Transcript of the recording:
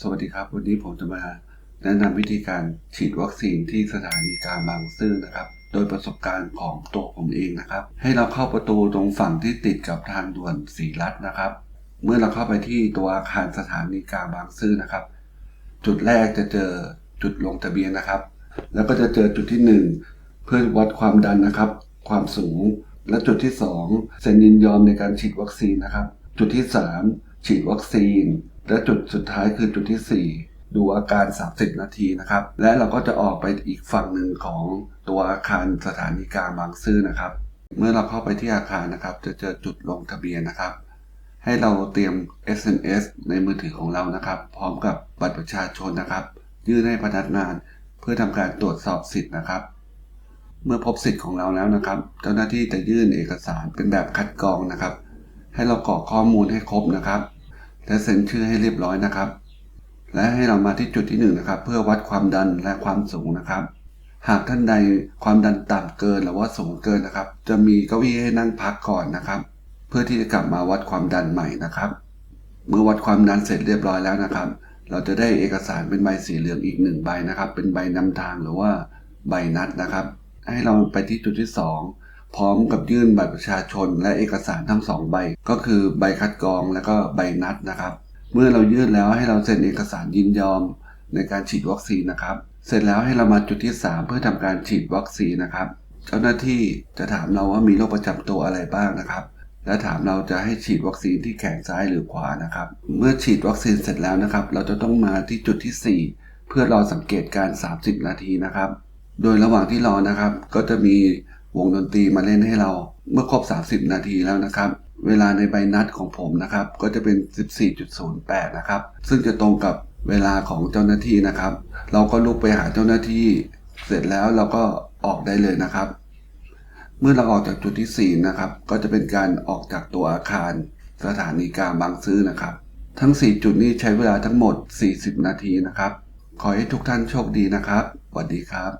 สวัสดีครับ วันนี้ผมจะมาแนะนำวิธีการฉีดวัคซีนที่สถานีกลางบางซื่อนะครับ โดยประสบการณ์ของตัวผมเองนะครับ ให้เราเข้าประตูตรงฝั่งที่ติดกับทางด่วนสีรัฐนะครับ เมื่อเราเข้าไปที่ตัวอาคารสถานีกลางบางซื่อนะครับ จุดแรกจะเจอจุดลงทะเบียนนะครับ แล้วก็จะเจอจุดที่หนึ่งเพื่อวัดความดันนะครับ ความสูง และจุดที่สองเซ็นยินยอมในการฉีดวัคซีนนะครับ จุดที่สามฉีดวัคซีน และจุดสุดท้ายคือจุดที่สี่ดูอาการ 30 นาทีนะครับ และเราก็จะออกไปอีกฝั่งหนึ่งของตัวอาคารสถานีกลางบางซื่อนะครับ เมื่อเราเข้าไปที่อาคารนะครับ จะเจอจุดลงทะเบียนนะครับ ให้เราเตรียม SMS ในมือถือของเรานะครับ พร้อมกับบัตรประชาชนนะครับ ยื่นให้พนักงานเพื่อทำการตรวจสอบสิทธิ์นะครับ เมื่อพบสิทธิ์ของเราแล้วนะครับ เจ้าหน้าที่จะยื่นเอกสารเป็นแบบคัดกรองนะครับ ให้เรากรอกข้อมูลให้ครบนะครับ และเซ็นชื่อให้เรียบร้อยนะครับ และให้เรามาที่จุดที่หนึ่งนะครับ เพื่อวัดความดันและความสูงนะครับ หากท่านใดความดันต่ำเกินหรือว่าสูงเกินนะครับ จะมีเก้าอี้ให้นั่งพักก่อนนะครับ เพื่อที่จะกลับมาวัดความดันใหม่นะครับ เมื่อวัดความดันเสร็จเรียบร้อยแล้วนะครับ เราจะได้เอกสารเป็นใบสีเหลืองอีกหนึ่งใบนะครับ เป็นใบนำทางหรือว่าใบนัดนะครับ ให้เราไปที่จุดที่2 พร้อมกับยื่นบัตรประชาชนและเอกสารทั้งสองใบ ก็คือใบคัดกรองและก็ใบนัดนะครับ เมื่อเรายื่นแล้วให้เราเซ็นเอกสารยินยอมในการฉีดวัคซีนนะครับ เสร็จแล้วให้เรามาจุดที่ 3 เพื่อทำการฉีดวัคซีนนะครับ เจ้าหน้าที่จะถามเราว่ามีโรคประจำตัวอะไรบ้างนะครับ และถามเราจะให้ฉีดวัคซีนที่แขนซ้ายหรือขวานะครับ เมื่อฉีดวัคซีนเสร็จแล้วนะครับ เราจะต้องมาที่จุดที่ 4 เพื่อรอสังเกตการ 30 นาทีนะครับ โดยระหว่างที่รอนะครับ ก็จะมี วงดนตรีมาเล่นให้เราเมื่อครบ 30 นาทีแล้วนะครับ เวลาในใบนัดของผมนะครับ ก็จะเป็น 14.08 นะครับ ซึ่งจะตรงกับเวลาของเจ้าหน้าที่นะครับ เราก็ลุกไปหาเจ้าหน้าที่ เสร็จแล้วเราก็ออกได้เลยนะครับ เมื่อเราออกจากจุดที่ 4 นะครับ ก็จะเป็นการออกจากตัวอาคาร สถานีกลางบางซื่อนะครับ ทั้ง 4 จุดนี้ใช้เวลาทั้งหมด 40 นาทีนะครับ ขอให้ทุกท่านโชคดีนะครับสวัสดีครับ